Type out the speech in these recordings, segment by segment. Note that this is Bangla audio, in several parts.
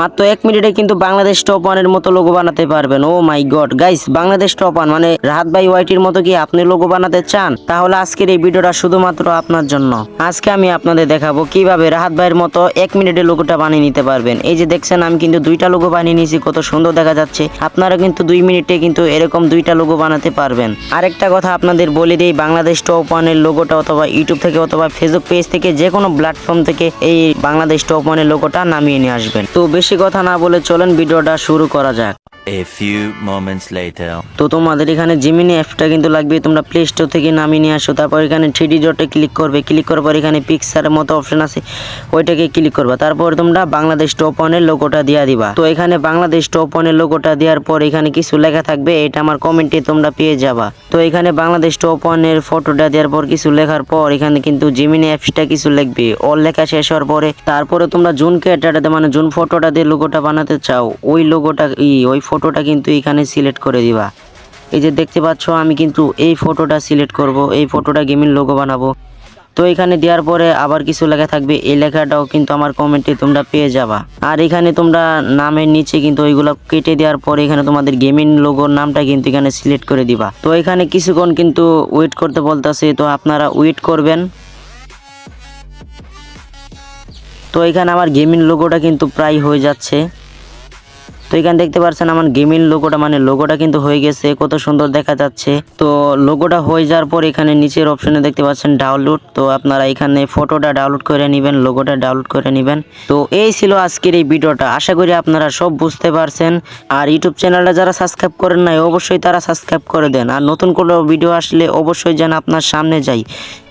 মাত্র এক মিনিটে কিন্তু বাংলাদেশ টপ ওয়ানের মতো লোগো বানাতে পারবেন। ও my god guys Bangladesh top one মানে রাহাত ভাই ওয়াইটির মতো কি আপনি লোগো বানাতে চান? তাহলে আজকের এই ভিডিওটা শুধুমাত্র আপনার জন্য। আজকে আমি আপনাদের দেখাবো কীভাবে রাহাত ভাইয়ের মতো এক মিনিটে লোগোটা বানিয়ে নিতে পারবেন। এই যে দেখছেন, আমি কিন্তু দুইটা লোগো বানিয়ে নিয়েছি, কত সুন্দর দেখা যাচ্ছে। আপনারা কিন্তু দুই মিনিটে কিন্তু এরকম দুইটা লোগো বানাতে পারবেন। আরেকটা কথা আপনাদের বলে দিই, বাংলাদেশ টপ ওয়ানের লোগোটা অথবা ইউটিউব থেকে অথবা ফেসবুক পেজ থেকে যে কোনো প্ল্যাটফর্ম থেকে এই বাংলাদেশ টপ ওয়ানের লোগোটা নামিয়ে নিয়ে আসবেন। তো বেশি কথা না বলে চলেন ভিডিওটা শুরু করা যাক। A few moments later. তো তোমাদের এখানে জিমিনি অ্যাপটা কিন্তু লাগবে, তোমরা প্লে স্টোর থেকে নামিয়ে নিয়ে আসো, তারপর এখানে থ্রি ডটে ক্লিক করবে ক্লিক করার পর এখানে পিকচারের মতো অপশন আছে, ওইটাকে ক্লিক করবা, তারপর তোমরা বাংলাদেশ টপ ওয়ানের লোগোটা দিয়া দিবা। তো এখানে বাংলাদেশ টপ ওয়ানের লোগোটা দেওয়ার পর এখানে কিছু লেখা থাকবে, এটা আমার কমেন্টে তোমরা পেয়ে যাবা। তো এখানে বাংলাদেশ টপ ওয়ানের ফটোটা দেওয়ার পর কিছু লেখার পর এখানে কিন্তু জিমিনি অ্যাপসটা কিছু লিখবে। অল লেখা শেষ হওয়ার পরে তারপরে তোমরা জুন ক্যাটাটাতে মানে জুন ফটোটা দিয়ে লোগোটা বানাতে চাও, ওই লোগোটা ই, ওই ফটোটা কিন্তু এখানে সিলেক্ট করে দিবা। এই যে দেখতে পাচ্ছ, আমি কিন্তু এই ফটোটা সিলেক্ট করব, এই ফটোটা গেমিং লোগো বানাবো। তো এখানে দেওয়ার পরে আবার কিছু লেখা থাকবে, এই লেখাটাও কিন্তু আমার কমেন্টে তোমরা পেয়ে যাবা। আর এখানে তোমরা নামের নিচে কিন্তু ওইগুলো কেটে দেওয়ার পরে এখানে তোমাদের গেমিং লোগোর নামটা কিন্তু এখানে সিলেক্ট করে দিবা। তো এখানে কিছুক্ষণ কিন্তু ওয়েট করতে বলতেছে, তো আপনারা ওয়েট করবেন। তো এখানে আমার গেমিং লোগোটা কিন্তু প্রায় হয়ে যাচ্ছে। এখানে দেখতে পাচ্ছেন আমার গেমিং লোগোটা মানে লোগোটা কিন্তু হয়ে গেছে, কত সুন্দর দেখা যাচ্ছে। তো লোগোটা হয়ে যাওয়ার পর এখানে নিচের অপশনে দেখতে পাচ্ছেন ডাউনলোড। তো আপনারা এখানে ফটোটা ডাউনলোড করে নেবেন, লোগোটা ডাউনলোড করে নেবেন। তো এই ছিল আজকের এই ভিডিওটা। আশা করি আপনারা সব বুঝতে পারছেন। আর ইউটিউব চ্যানেলটা যারা সাবস্ক্রাইব করেন নাই, অবশ্যই তারা সাবস্ক্রাইব করে দেন। আর নতুন কোনো ভিডিও আসলে অবশ্যই যেন আপনার সামনে যাই।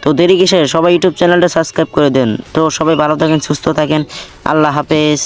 তো দেরি কিসে সবাই ইউটিউব চ্যানেলটা সাবস্ক্রাইব করে দেন। তো সবাই ভালো থাকেন, সুস্থ থাকেন। আল্লাহ হাফেজ।